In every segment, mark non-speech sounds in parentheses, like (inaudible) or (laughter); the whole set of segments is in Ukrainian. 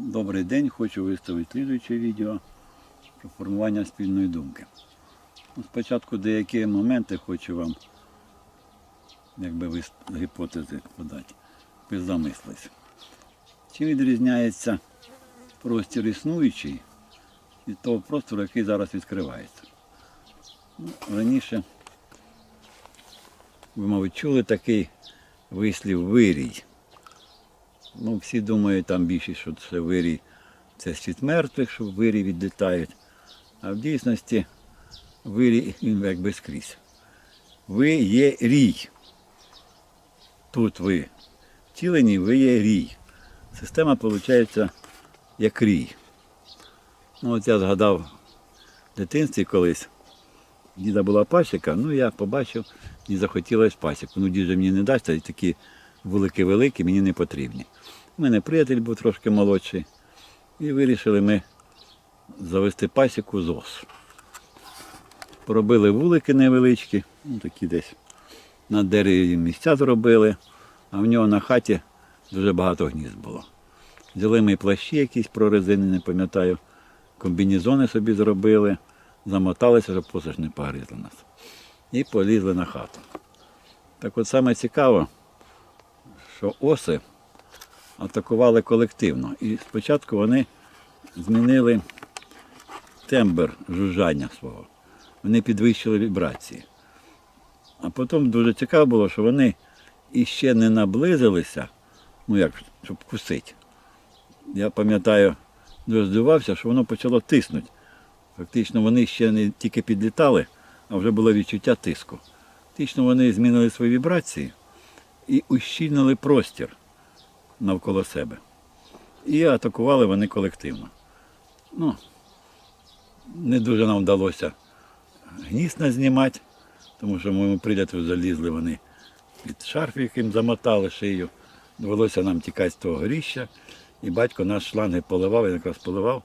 Добрий день, хочу виставити слідуюче відео про формування спільної думки. Ну, Спочатку деякі моменти хочу вам, якби ви гіпотези подати, ви замислись. Чим відрізняється простір існуючий від того простору, який зараз відкривається? Ну, раніше, ви, мабуть, чули такий вислів вирій. Ну, всі думають, там більшість, що це вирій, це світ мертвих, що вирій відлітають. А в дійсності вирій він якби скрізь. Ви є рій. Тут ви втілені, ви є рій. Система виходить як рій. Ну, от я згадав в дитинстві колись. Діда була пасіка, ну я побачив і захотілося пасіку. Ну, дід же мені не дасть, а такі вулики-великі мені не потрібні. У мене приятель був трошки молодший. І вирішили ми завести пасіку з ос. Поробили вулики невеличкі, ну такі десь на дереві місця зробили, а в нього на хаті дуже багато гнізд було. Взяли ми плащі якісь прорезини, не пам'ятаю, комбінезони собі зробили, замоталися, щоб посаж не погризли нас. І полізли на хату. Так от саме цікаво, що оси атакували колективно. І спочатку вони змінили тембр жужжання свого. Вони підвищили вібрації. А потім дуже цікаво було, що вони іще не наблизилися, ну як, щоб кусити. Я пам'ятаю, дуже здивувався, що воно почало тиснути. Фактично вони ще не тільки підлітали, а вже було відчуття тиску. Фактично вони змінили свої вібрації і ущільнили простір навколо себе. І атакували вони колективно. Ну, не дуже нам вдалося гнізд знімати, тому що моєму приятелю залізли вони під шарф, яким замотали шию. Довелося нам тікати з того горіща. І батько наш шланги поливав, він якраз поливав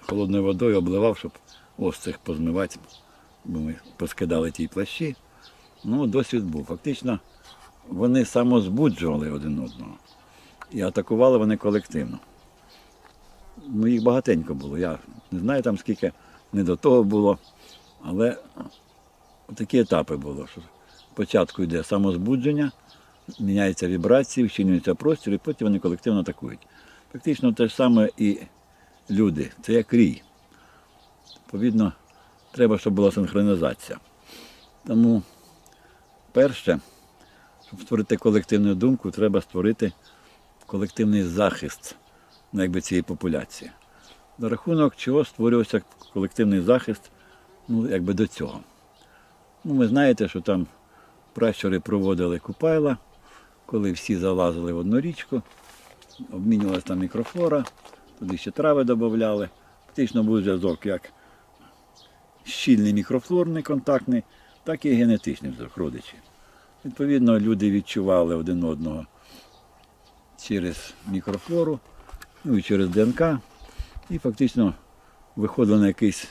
холодною водою, обливав, щоб ось цих позмивати. Бо ми поскидали ті плащі. Ну, досвід був. Фактично, вони самозбуджували один одного. І атакували вони колективно. Ну, їх багатенько було. Я не знаю там скільки не до того було. Але такі етапи було, що спочатку йде самозбудження, міняються вібрації, вчинюється простір, і потім вони колективно атакують. Фактично те ж саме і люди. Це як рій. Відповідно, треба, щоб була синхронізація. Тому перше, створити колективну думку, треба створити колективний захист ну, якби, цієї популяції. За рахунок чого створювався колективний захист ну, якби до цього. Ну, ви знаєте, що там пращури проводили купайла, коли всі залазили в одну річку, обмінювалася там мікрофлора, туди ще трави додавали. Фактично був зв'язок як щільний мікрофлорний контактний, так і генетичний зв'язок родичі. Відповідно, люди відчували один одного через мікрофлору, ну і через ДНК, і фактично виходили на якийсь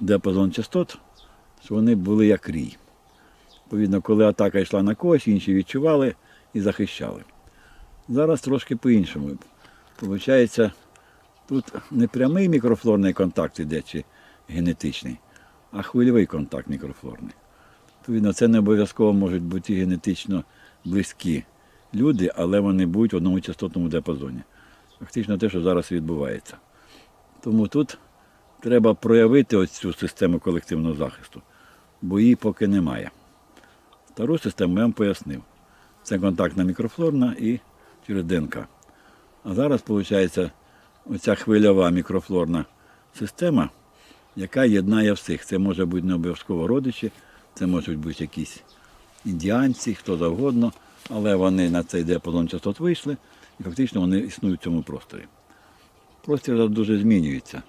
діапазон частот, що вони були як рій. Відповідно, коли атака йшла на когось, інші відчували і захищали. Зараз трошки по-іншому. Получається, тут не прямий мікрофлорний контакт іде чи генетичний, а хвильовий контакт мікрофлорний. Відповідно, це не обов'язково можуть бути генетично близькі люди, але вони будуть в одному частотному діапазоні. Фактично те, що зараз відбувається. Тому тут треба проявити ось цю систему колективного захисту, бо її поки немає. Втору систему я вам пояснив. Це контактна мікрофлорна і через ДНК. А зараз, виходить, оця хвильова мікрофлорна система, яка єднає всіх. Це може бути не обов'язково родичі, це можуть бути якісь індіанці, хто завгодно, але вони на цей діапазон частот вийшли і фактично вони існують в цьому просторі. Простір дуже змінюється.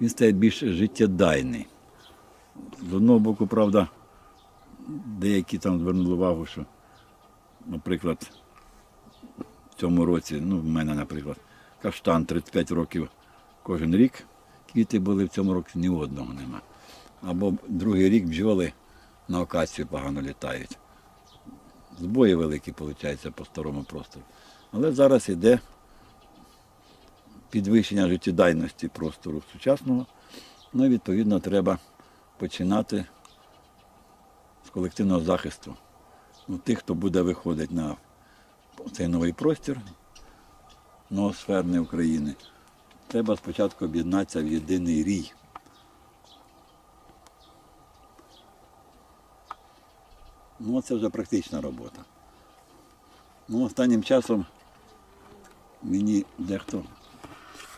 Він стає більш життєдайний. З одного боку, правда, деякі там звернули увагу, що, наприклад, в цьому році, ну, в мене, наприклад, каштан 35 років кожен рік, квіти були в цьому році ні одного нема. Або другий рік бджоли на окацію погано літають. Збої великі, виходить, по старому простору. Але зараз йде підвищення життєдайності простору сучасного. Ну і відповідно треба починати з колективного захисту. Ну, тих, хто буде виходити на цей новий простір новосферної України, треба спочатку об'єднатися в єдиний рій. Ну, це вже практична робота. Ну, останнім часом мені дехто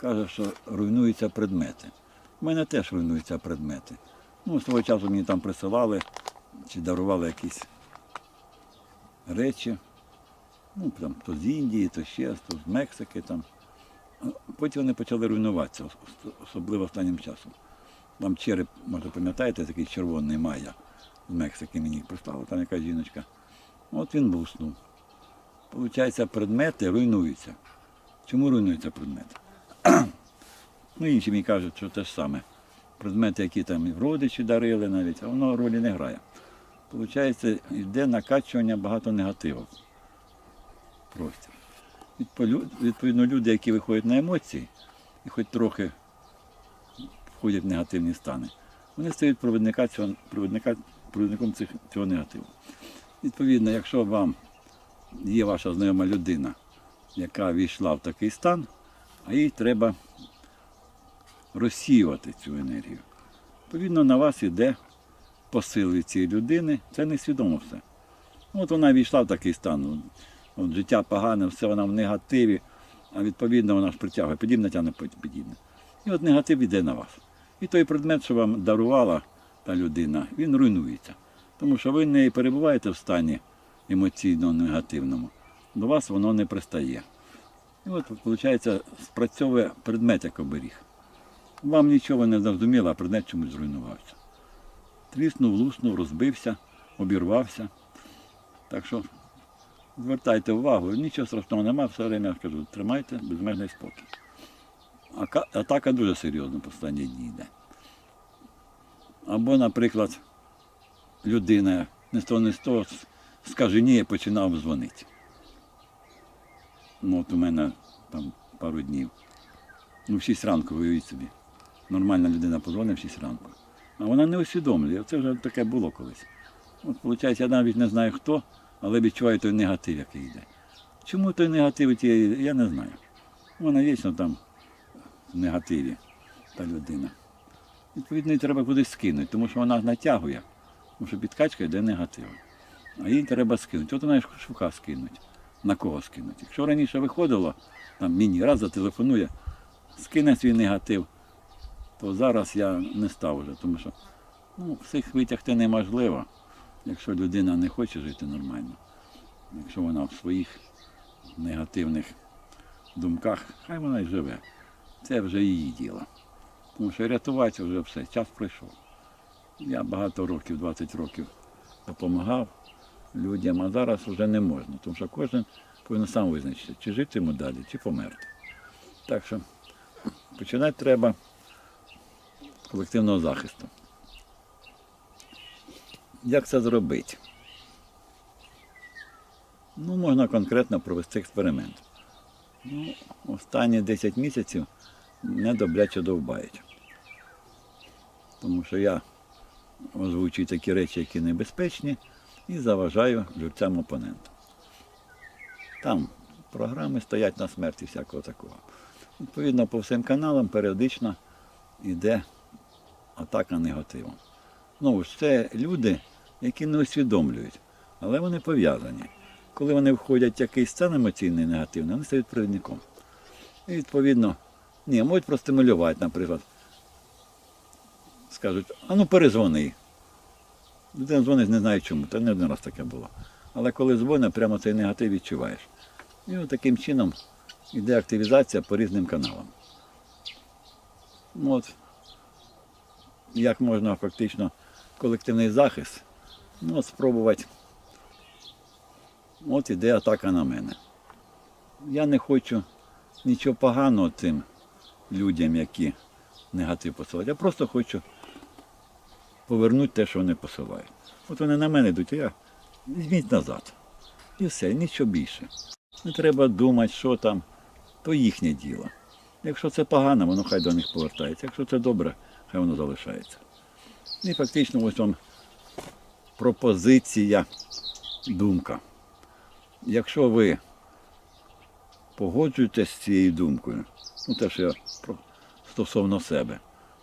каже, що руйнуються предмети. У мене теж руйнуються предмети. Ну, свого часу мені там присилали чи дарували якісь речі. Ну, там, то з Індії, то ще, то з Мексики. Там. Потім вони почали руйнуватися, особливо останнім часом. Вам череп, може пам'ятаєте, такий червоний майя з Мексики мені прислала, там якась жіночка. От він луснув. Получається, предмети руйнуються. Чому руйнуються предмети? (clears throat) ну, інші мені кажуть, що те ж саме. Предмети, які там родичі дарили навіть, а воно ролі не грає. Получається, йде накачування багато негативу. в Простір. Відповідно, люди, які виходять на емоції і хоч трохи входять в негативні стани, вони стають провідника цього, провідника, провідником цих, цього негативу. Відповідно, якщо вам є ваша знайома людина, яка війшла в такий стан, а їй треба розсіювати цю енергію. Відповідно, на вас іде посил цієї людини, це несвідомо все. Ну, От вона війшла в такий стан. От, життя погане, все вона в негативі, а відповідно вона ж притягує, подібне тягне подібне. І от негатив йде на вас. І той предмет, що вам дарувала та людина, він руйнується. Тому що ви не перебуваєте в стані емоційно негативному. До вас воно не пристає. І от, виходить, спрацьовує предмет як оберіг. Вам нічого не зрозуміло, а предмет чомусь зруйнувався. Тріснув, луснув, розбився, обірвався. Так що звертайте увагу, нічого страшного немає, все время я кажу, тримайте безмежний спокій. Атака дуже серйозно по останні дні йде. Або, наприклад, людина не того, не того скаже ні, і починав дзвонити. Ну, от у мене там пару днів. Ну, в 6 ранку, уявіть собі. Нормальна людина подзвонить в 6 ранку. А вона не усвідомлює. Це вже таке було колись. От, виходить, я навіть не знаю хто, але відчуваю той негатив, який йде. Чому той негатив я не знаю. Вона вічно там в негативі, та людина. Відповідно, її треба кудись скинути, тому що вона натягує, тому що підкачка йде негатив. А їй треба скинути. От вона і шука скинуть. На кого скинуть? Якщо раніше виходило, там мені раз зателефонує, скине свій негатив, то зараз я не став вже, тому що ну, всіх витягти неможливо, якщо людина не хоче жити нормально. Якщо вона в своїх негативних думках, хай вона й живе. Це вже її діло. Тому що рятуватися вже все, час пройшов. Я багато років, 20 років допомагав людям, а зараз вже не можна, тому що кожен повинен сам визначити, чи жити йому далі, чи померти. Так що починати треба з колективного захисту. Як це зробити? Ну, можна конкретно провести експеримент. Ну, останні 10 місяців мене добряче довбають. Тому що я озвучую такі речі, які небезпечні, і заважаю живцям опонента. Там програми стоять на смерті всякого такого. Відповідно, по всім каналам періодично йде атака негативом. Знову це люди, які не усвідомлюють, але вони пов'язані. Коли вони входять в якийсь стан емоційний негативний, вони стають провідником. І відповідно, ні, можуть простимулювати, наприклад. Скажуть, а ну перезвони. Людина дзвонить, не знає чому, це не один раз таке було. Але коли дзвонить, прямо цей негатив відчуваєш. І от таким чином йде активізація по різним каналам. От, як можна фактично колективний захист, ну, от спробувати. От іде атака на мене. Я не хочу нічого поганого тим людям, які негатив посилають. Я просто хочу повернути те, що вони посилають. От вони на мене йдуть, а я візьміть назад. І все, нічого більше. Не треба думати, що там, то їхнє діло. Якщо це погано, воно хай до них повертається. Якщо це добре, хай воно залишається. І фактично ось вам пропозиція, думка. Якщо ви погоджуєтесь з цією думкою, ну те, що я стосовно себе,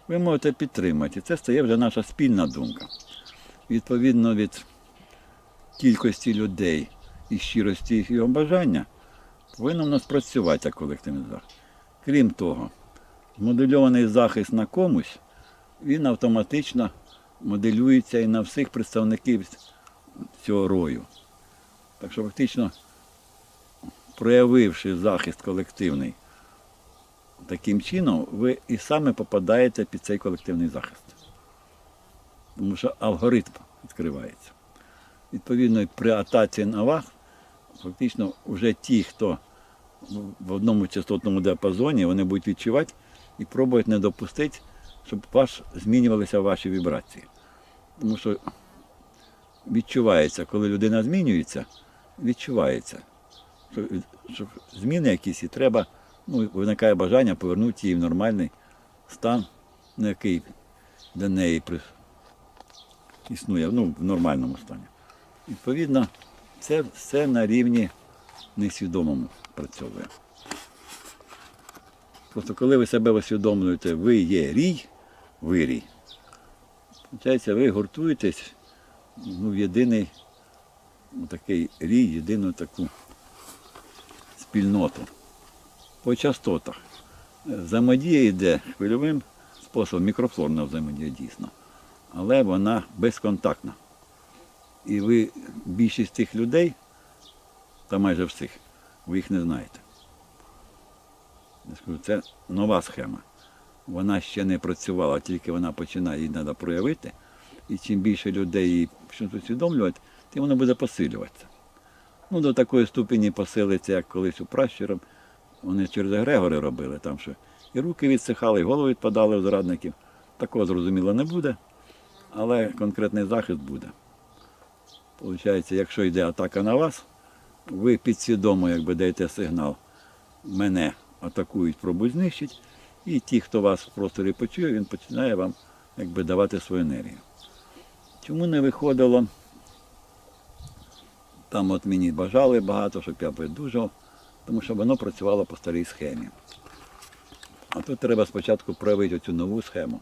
ви можете підтримати. Це стає вже наша спільна думка. Відповідно від кількості людей і щирості їх бажання, повинно в нас працювати ця колективний захист. Крім того, змодельований захист на комусь, він автоматично моделюється і на всіх представників цього рою. Так що фактично, проявивши захист колективний таким чином, ви і саме попадаєте під цей колективний захист. Тому що алгоритм відкривається. Відповідно, при атаці на вас, фактично, вже ті, хто в одному частотному діапазоні, вони будуть відчувати і пробують не допустити, щоб ваш змінювалися ваші вібрації. Тому що відчувається, коли людина змінюється, відчувається, що, що зміни якісь і треба, ну, виникає бажання повернути її в нормальний стан, на який для неї існує ну, в нормальному стані. Відповідно, це все на рівні несвідомому працьовує. Просто коли ви себе усвідомлюєте, ви є рій, ви рій. Получається, ви гуртуєтесь ну, в єдиний ну, такий рій, єдину таку спільноту. По частотах. Взаємодія йде хвильовим способом, мікрофлорна взаємодія дійсно. Але вона безконтактна. І ви більшість тих людей, та майже всіх, ви їх не знаєте. Я скажу, це нова схема. Вона ще не працювала, тільки вона починає, її треба проявити. І чим більше людей її усвідомлювати, тим воно буде посилюватися. Ну, до такої ступені посилиться, як колись у пращурам. Вони через Егрегори робили, там що і руки відсихали, і голови відпадали у зрадників. Такого зрозуміло не буде, але конкретний захист буде. Получається, якщо йде атака на вас, ви підсвідомо якби даєте сигнал, мене атакують, пробують знищити, і ті, хто вас в просторі почує, він починає вам якби давати свою енергію. Чому не виходило? Там от мені бажали багато, щоб я видужав, тому що воно працювало по старій схемі. А тут треба спочатку проявити цю нову схему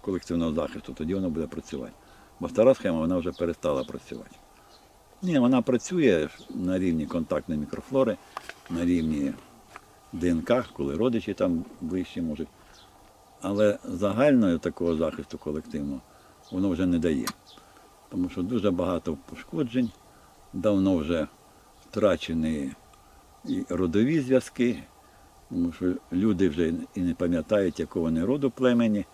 колективного захисту, тоді воно буде працювати. Бо стара схема вона вже перестала працювати. Ні, вона працює на рівні контактної мікрофлори, на рівні ДНК, коли родичі там ближчі можуть. Але загального такого захисту колективного воно вже не дає. Тому що дуже багато пошкоджень, давно вже втрачені і родові зв'язки, тому що люди вже і не пам'ятають, якого вони роду племені.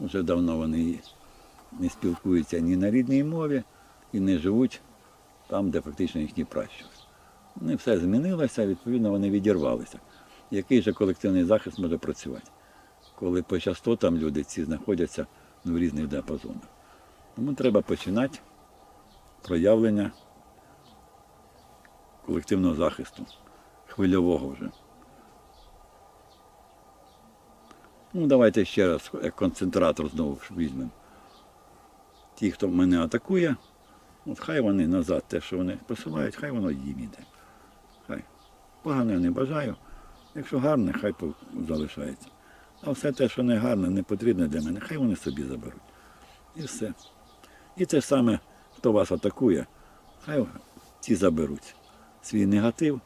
Вже давно вони не спілкуються ні на рідній мові і не живуть там, де фактично їхні пращури. Вони все змінилося, відповідно, вони відірвалися. Який же колективний захист може працювати, коли по частотам люди ці знаходяться ну, в різних діапазонах. Тому треба починати проявлення колективного захисту, хвильового вже. Ну, давайте ще раз, як концентратор знову візьмемо. Ті, хто мене атакує, от хай вони назад, те, що вони посилають, хай воно їм іде. Хай. Погано я не бажаю. Якщо гарне, хай залишається. А все те, що не гарне, не потрібне для мене, хай вони собі заберуть. І все. І те саме, хто вас атакує, хай ці заберуть свій негатив,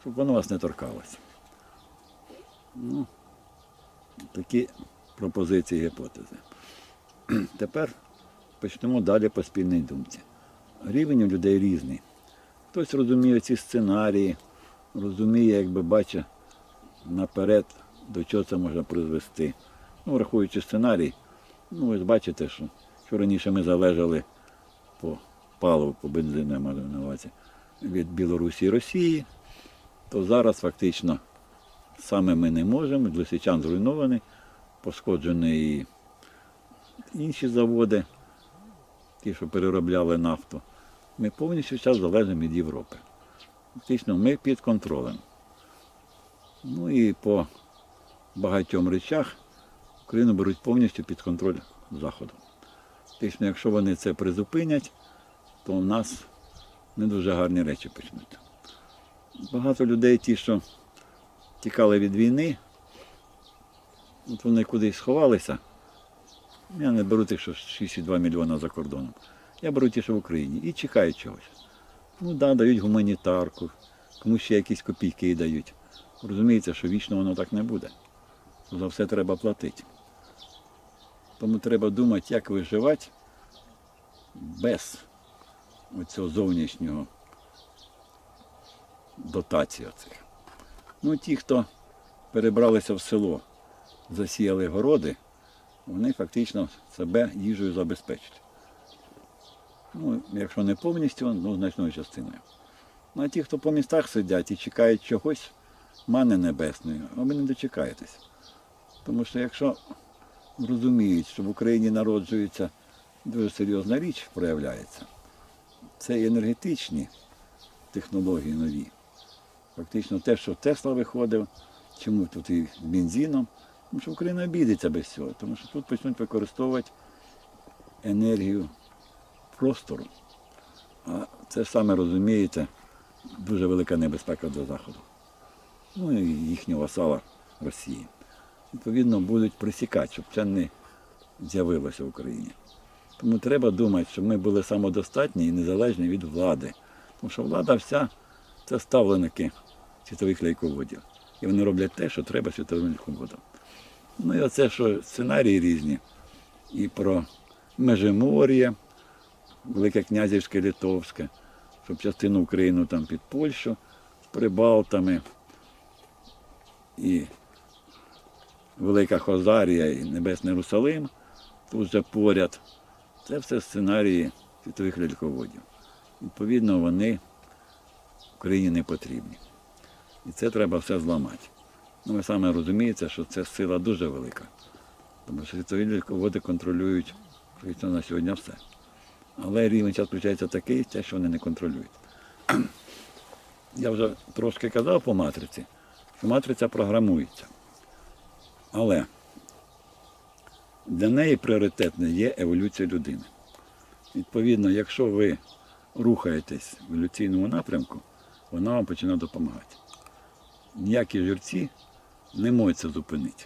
щоб воно вас не торкалося. Ну, такі пропозиції гіпотези. (clears throat) Тепер почнемо далі по спільній думці. Рівень у людей різний. Хтось розуміє ці сценарії, розуміє, якби бачить наперед, до чого це можна призвести. Ну, враховуючи сценарій, ну ви ж бачите, що, що раніше ми залежали по паливу, по бензину, я маю на увазі, від Білорусі і Росії, то зараз фактично саме ми не можемо, Лисичан зруйнований, пошкоджені і інші заводи, ті, що переробляли нафту. Ми повністю зараз залежимо від Європи. Фактично ми під контролем. Ну і по багатьом речах Україну беруть повністю під контроль Заходу. Фактично, якщо вони це призупинять, то в нас не дуже гарні речі почнуть. Багато людей, ті, що тікали від війни, от вони кудись сховалися. Я не беру тих, що 6,2 мільйона за кордоном. Я беру ті, що в Україні, і чекають чогось. Ну да, дають гуманітарку, комусь ще якісь копійки дають. Розуміється, що вічно воно так не буде. За все треба платити. Тому треба думати, як виживати без оцього зовнішнього дотації оцих. Ну, ті, хто перебралися в село, засіяли городи, вони фактично себе їжею забезпечать. Ну, якщо не повністю, ну значною частиною. Ну а ті, хто по містах сидять і чекають чогось, мани небесної, а ви не дочекаєтесь. Тому що якщо розуміють, що в Україні народжується дуже серйозна річ, проявляється, це енергетичні технології нові. Фактично те, що Тесла виходив, чому тут і бензином, тому що Україна обійдеться без цього, тому що тут почнуть використовувати енергію простору. А це саме розумієте, дуже велика небезпека для Заходу. Ну і їхнього васала Росії. Відповідно, будуть присікати, щоб це не з'явилося в Україні. Тому треба думати, щоб ми були самодостатні і незалежні від влади. Тому що влада вся це ставленики світових лейководів. І вони роблять те, що треба світовим лейководам. Ну і оце, що сценарії різні. І про Межимор'я, Велике Князівське Литовське, щоб частину України там під Польщу Прибалтами. І Велика Хозарія і Небесний Русалим, тут вже поряд. Це все сценарії світових ляльководів. Відповідно, вони Україні не потрібні. І це треба все зламати. Ну, ви саме розумієте, що це сила дуже велика. Тому що світові ляльководи контролюють практично на сьогодні все. Але рівень час включається такий, те, що вони не контролюють. Я вже трошки казав по матриці, що матриця програмується. Але для неї пріоритетне є еволюція людини. Відповідно, якщо ви рухаєтесь в еволюційному напрямку, вона вам починає допомагати. Ніякі жерці не можуть це зупинити.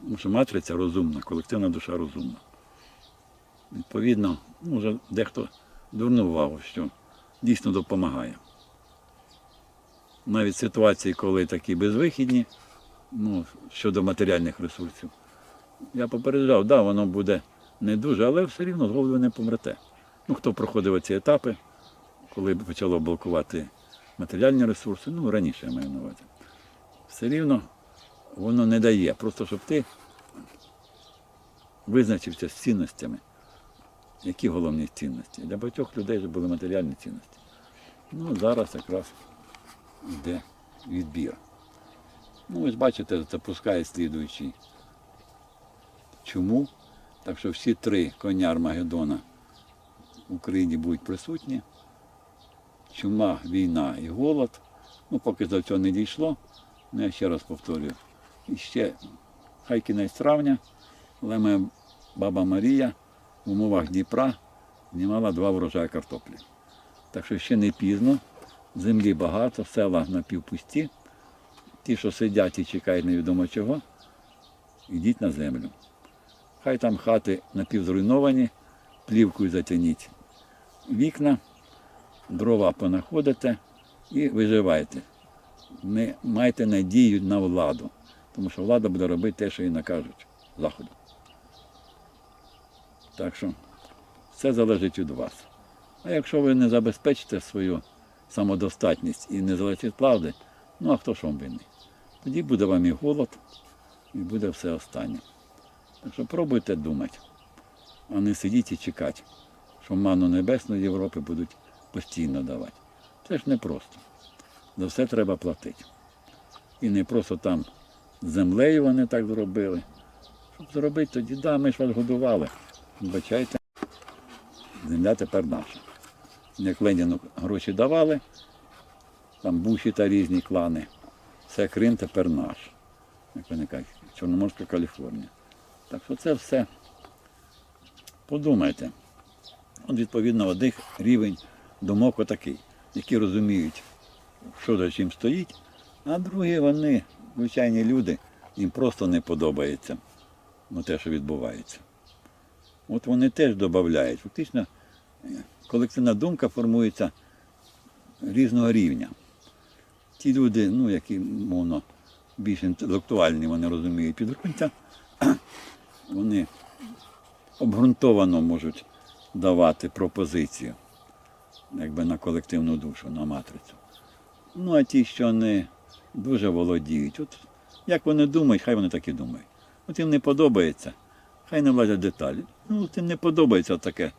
Тому що матриця розумна, колективна душа розумна. Відповідно, ну, вже дехто увагу, що дійсно допомагає. Навіть ситуації, коли такі безвихідні, ну, щодо матеріальних ресурсів. Я попереджав, да, воно буде не дуже, але все рівно з не помрете. Ну, хто проходив ці етапи, коли почало блокувати матеріальні ресурси, ну раніше я маю на увазі. Все рівно воно не дає. Просто щоб ти визначився з цінностями. Які головні цінності? Для багатьох людей вже були матеріальні цінності. Ну, зараз якраз йде відбір. Ну, ось бачите, запускає слідуючий чому. Так що всі три коня Армагеддона в Україні будуть присутні. Чума, війна і голод. Ну, поки до цього не дійшло, ну, я ще раз повторюю. І ще хай кінець травня, але моя баба Марія в умовах Дніпра знімала два врожаї картоплі. Так що ще не пізно, землі багато, села напівпусті. Ті, що сидять і чекають невідомо чого, йдіть на землю. Хай там хати напівзруйновані, плівкою затягніть вікна, дрова понаходите і виживайте. Не майте надію на владу, тому що влада буде робити те, що їй накажуть заходу. Так що все залежить від вас. А якщо ви не забезпечите свою самодостатність і не залежить правди, ну а хто ж вам винний? Тоді буде вам і голод, і буде все останнє. Що пробуйте думати, а не сидіть і чекати, що ману небесну Європи будуть постійно давати. Це ж не просто. За все треба платити. І не просто там землею вони так зробили. Щоб зробити тоді, да, ми ж вас годували. Бачайте, земля тепер наша. Як Леніну гроші давали, там буші та різні клани. Це Крим тепер наш. як вони кажуть, Чорноморська Каліфорнія. Так що це все подумайте. От відповідно одних рівень думок отакий, які розуміють, що за чим стоїть, а другі вони, звичайні люди, їм просто не подобається ну, те, що відбувається. От вони теж додають. Фактично колективна думка формується різного рівня. Ті люди, ну, які, мовно, більш інтелектуальні, вони розуміють підґрунтя, вони обґрунтовано можуть давати пропозицію, якби на колективну душу, на матрицю. Ну, а ті, що не дуже володіють, от як вони думають, хай вони так і думають. От їм не подобається, хай не влазять деталі. Ну, їм не подобається таке,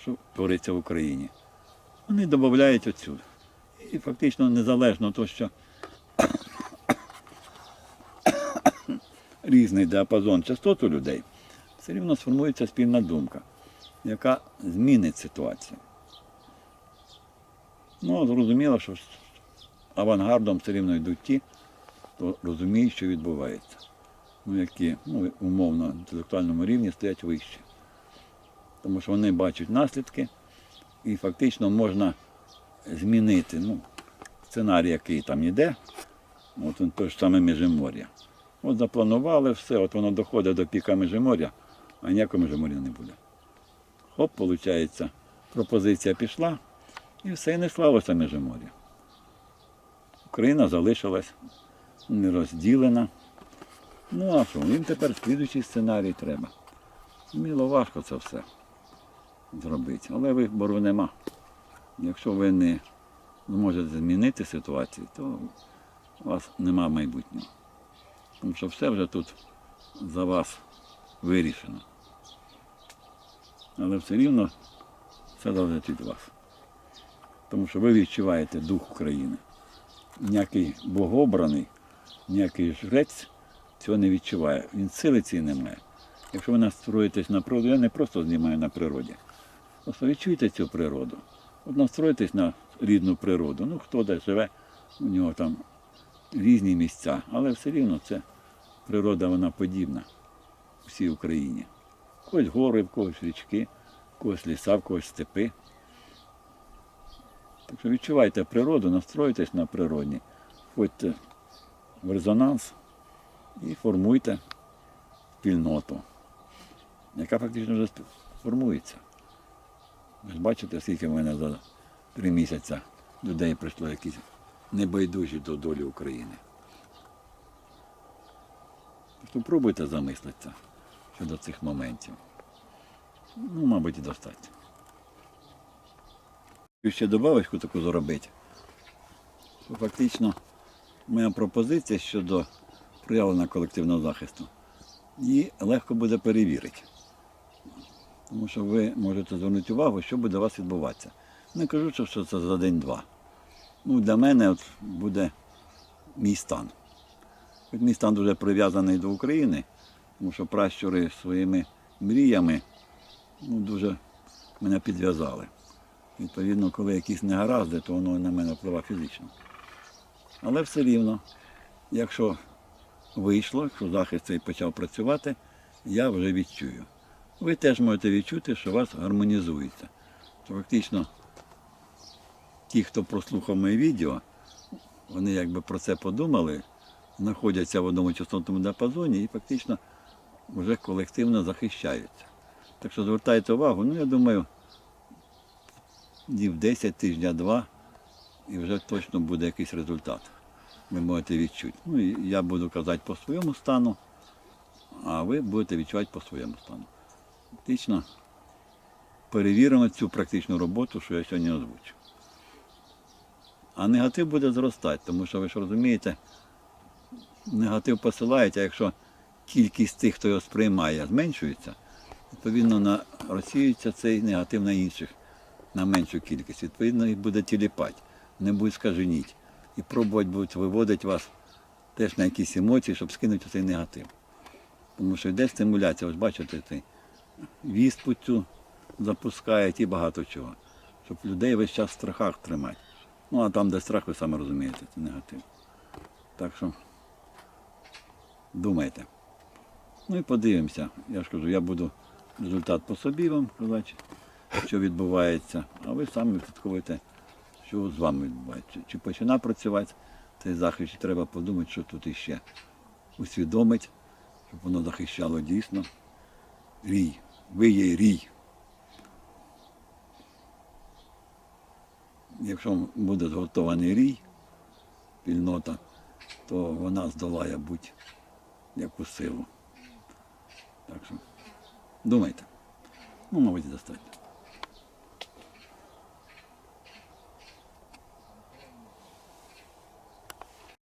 що твориться в Україні. Вони додають оцю. І фактично незалежно того, що різний діапазон частот у людей, все рівно сформується спільна думка, яка змінить ситуацію. Ну, зрозуміло, що авангардом все рівно йдуть ті, хто розуміє, що відбувається. Ну, які ну, умовно на інтелектуальному рівні стоять вище. Тому що вони бачать наслідки і фактично можна змінити ну, сценарій, який там йде, от те ж саме Міжимор'я. От запланували все, от воно доходить до піка Міжимор'я, а ніякого Міжимор'я не буде. Хоп, виходить, пропозиція пішла і все і не слалося Міжимор'я. Україна залишилась не розділена. Ну а що, їм тепер слідуючий сценарій треба. Міло важко це все зробити, але вибору нема. Якщо ви не зможете змінити ситуацію, то у вас нема майбутнього. Тому що все вже тут за вас вирішено. Але все рівно все залежить від вас. Тому що ви відчуваєте дух України. Ніякий богообраний, ніякий жрець цього не відчуває. Він сили цієї не має. Якщо ви настроїтесь на природу, я не просто знімаю на природі. Просто відчуйте цю природу. От настроїтесь на рідну природу. Ну, хто де живе, у нього там різні місця, але все рівно це природа вона подібна всій Україні. Когось гори, в когось річки, в когось ліса, в когось степи. Так що відчувайте природу, настроїтесь на природні, входьте в резонанс і формуйте спільноту, яка фактично вже формується. Ви ж бачите, скільки в мене за три місяці людей прийшло якісь небайдужі до долі України. То пробуйте замислитися щодо цих моментів. Ну, мабуть, і достатньо. І ще добавочку таку зробити. Фактично моя пропозиція щодо проявлення колективного захисту. Її легко буде перевірити. Тому що ви можете звернути увагу, що буде у вас відбуватися. Не кажу, що це за день-два. Ну, для мене от буде мій стан. Мій стан дуже прив'язаний до України, тому що пращури своїми мріями ну, дуже мене підв'язали. Відповідно, коли якісь негаразди, то воно на мене впливає фізично. Але все рівно, якщо вийшло, якщо захист цей почав працювати, я вже відчую. Ви теж можете відчути, що вас гармонізується. Що фактично ті, хто прослухав моє відео, вони якби про це подумали, знаходяться в одному частотному діапазоні і фактично вже колективно захищаються. Так що звертайте увагу, ну я думаю, днів 10, тижня два, і вже точно буде якийсь результат. Ви можете відчути. Ну, я буду казати по своєму стану, а ви будете відчувати по своєму стану. Фактично перевіримо цю практичну роботу, що я сьогодні озвучив. А негатив буде зростати, тому що ви ж розумієте, негатив посилають, а якщо кількість тих, хто його сприймає, зменшується, відповідно на розсіюється цей негатив на інших, на меншу кількість. Відповідно, їх буде тіліпати, не будуть скаженіть. І пробувати будуть виводити вас теж на якісь емоції, щоб скинути цей негатив. Тому що йде стимуляція, ось бачите, цей віспу цю запускають і багато чого. Щоб людей весь час в страхах тримати. Ну а там, де страх, ви самі розумієте, це негатив. Так що думайте. Ну і подивимося. Я ж кажу, я буду результат по собі вам казати, що відбувається, а ви самі відслідковуєте, що з вами відбувається. Чи починає працювати цей захист, чи треба подумати, що тут іще усвідомить, щоб воно захищало дійсно. Рій. Ви є рій. Якщо буде зготований рій, спільнота, то вона здолає будь-яку силу. Так що думайте. Ну, мабуть, достатньо.